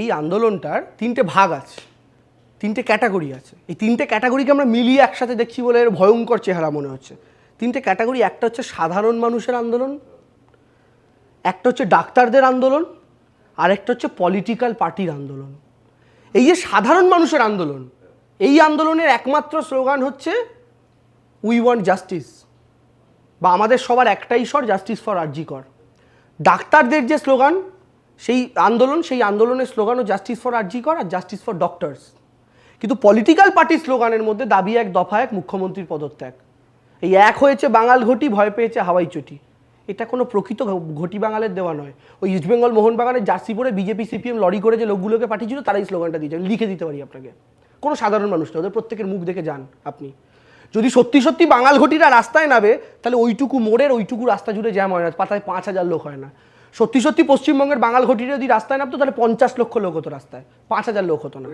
এই আন্দোলনটার তিনটে ভাগ আছে, তিনটে ক্যাটাগরি আছে। এই তিনটে ক্যাটাগরিকে আমরা মিলিয়ে একসাথে দেখছি বলে এর ভয়ঙ্কর চেহারা মনে হচ্ছে। তিনটে ক্যাটাগরি, একটা হচ্ছে সাধারণ মানুষের আন্দোলন, একটা হচ্ছে ডাক্তারদের আন্দোলন, আর একটা হচ্ছে পলিটিক্যাল পার্টির আন্দোলন। এই যে সাধারণ মানুষের আন্দোলন, এই আন্দোলনের একমাত্র স্লোগান হচ্ছে উই ওয়ান্ট জাস্টিস বা আমাদের সবার একটাই স্বর জাস্টিস ফর আরজি কর ডাক্তারদের যে স্লোগান সেই আন্দোলন, সেই আন্দোলনের স্লোগানও justice for R G Kar R justice for doctors কিন্তু পলিটিক্যাল পার্টির স্লোগানের মধ্যে দাবি এক দফা এক মুখ্যমন্ত্রীর পদত্যাগ। এই এক হয়েছে বাঙাল ঘটি, ভয় পেয়েছে হাওয়াই চটি। এটা কোনো প্রকৃত ঘটি বাঙালের দেওয়া নয়। ওই ইস্টবেঙ্গল মোহনবাগানের জার্সি পরে বিজেপি সিপিএম লড়ি করে যে লোকগুলোকে পাঠিয়েছিল, তারাই স্লোগানটা দিয়েছে। লিখে দিতে পারি আপনাকে। কোনো সাধারণ মানুষ না ওদের প্রত্যেকের মুখ দেখে যান আপনি। যদি সত্যি সত্যি বাঙাল ঘটিরা রাস্তায় নামে, তাহলে ওইটুকু মোড়ের, ওইটুকু রাস্তা জুড়ে জ্যাম হয় না, পাতায় পাঁচ হাজার লোক হয় না। সত্যি সত্যি পশ্চিমবঙ্গের বাঙাল ঘটিটা যদি রাস্তায় নামতো, তাহলে পঞ্চাশ লক্ষ লোক হতো রাস্তায়। পাঁচ হাজার লোক হতো না।